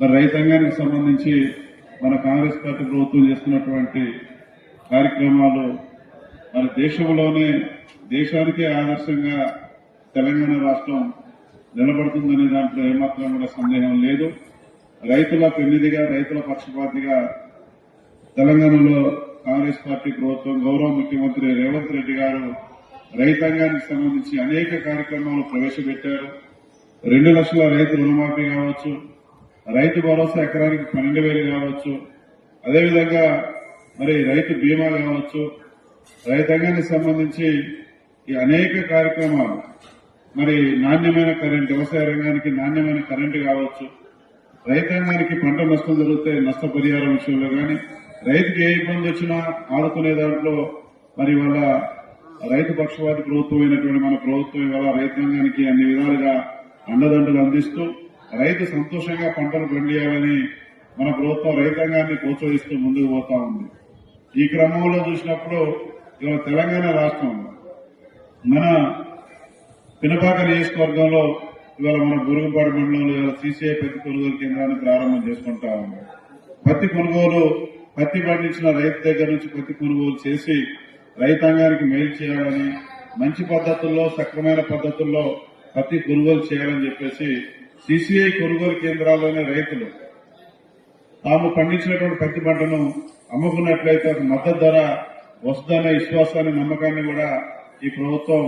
మరి రైతాంగానికి సంబంధించి మన కాంగ్రెస్ పార్టీ ప్రభుత్వం చేస్తున్నటువంటి కార్యక్రమాలు మన దేశంలోనే దేశానికే ఆదర్శంగా తెలంగాణ రాష్ట్రం నిలబడుతుందనే దాంట్లో ఏమాత్రం కూడా సందేహం లేదు. రైతుల పెన్నిదిగా రైతుల పక్షపాతిగా తెలంగాణలో కాంగ్రెస్ పార్టీ ప్రభుత్వం గౌరవ ముఖ్యమంత్రి రేవంత్ రెడ్డి గారు రైతాంగానికి సంబంధించి అనేక కార్యక్రమాలు ప్రవేశపెట్టారు. రెండు లక్షల రైతు రుణమాఫీ కావచ్చు. రైతు భరోసా ఎకరానికి పన్నెండు వేలు కావచ్చు. అదేవిధంగా మరి రైతు బీమా కావచ్చు. రైతాంగానికి సంబంధించి ఈ అనేక కార్యక్రమాలు మరి నాణ్యమైన కరెంట్ వ్యవసాయ రంగానికి నాణ్యమైన కరెంటు కావచ్చు. రైతాంగానికి పంట నష్టం జరిగితే నష్టపరిహారం విషయంలో కానీ రైతుకి ఏ ఇబ్బంది వచ్చినా ఆడుకునే దాంట్లో మరి వాళ్ళ రైతు పక్షపాతి ప్రభుత్వం అయినటువంటి మన ప్రభుత్వం ఇవాళ రైతాంగానికి అన్ని విధాలుగా అండదండలు అందిస్తూ రైతు సంతోషంగా పంటలు పండియాలని మన ప్రభుత్వం రైతాంగాన్ని ప్రోత్సహిస్తూ ముందుకు పోతా ఉంది. ఈ క్రమంలో చూసినప్పుడు ఇవాళ తెలంగాణ రాష్ట్రం మన పినపాక నియోజకవర్గంలో ఇవాళ మన గురుగుపాడు మండలంలో ఇవాళ సీసీఐ పత్తి కొనుగోలు కేంద్రాన్ని ప్రారంభం చేసుకుంటా ఉన్నాం పత్తి కొనుగోలు పత్తి పండించిన రైతు దగ్గర నుంచి పత్తి కొనుగోలు చేసి రైతాంగానికి మేలు చేయాలని మంచి పద్ధతుల్లో సక్రమైన పద్ధతుల్లో పత్తి కొనుగోలు చేయాలని చెప్పేసి సీసీఐ కొనుగోలు కేంద్రాల్లోనే రైతులు. తాము పండించినటువంటి పత్తి పంటను అమ్ముకున్నట్లయితే మద్దతు ధర వస్తుందనే విశ్వాసాన్ని నమ్మకాన్ని కూడా ఈ ప్రభుత్వం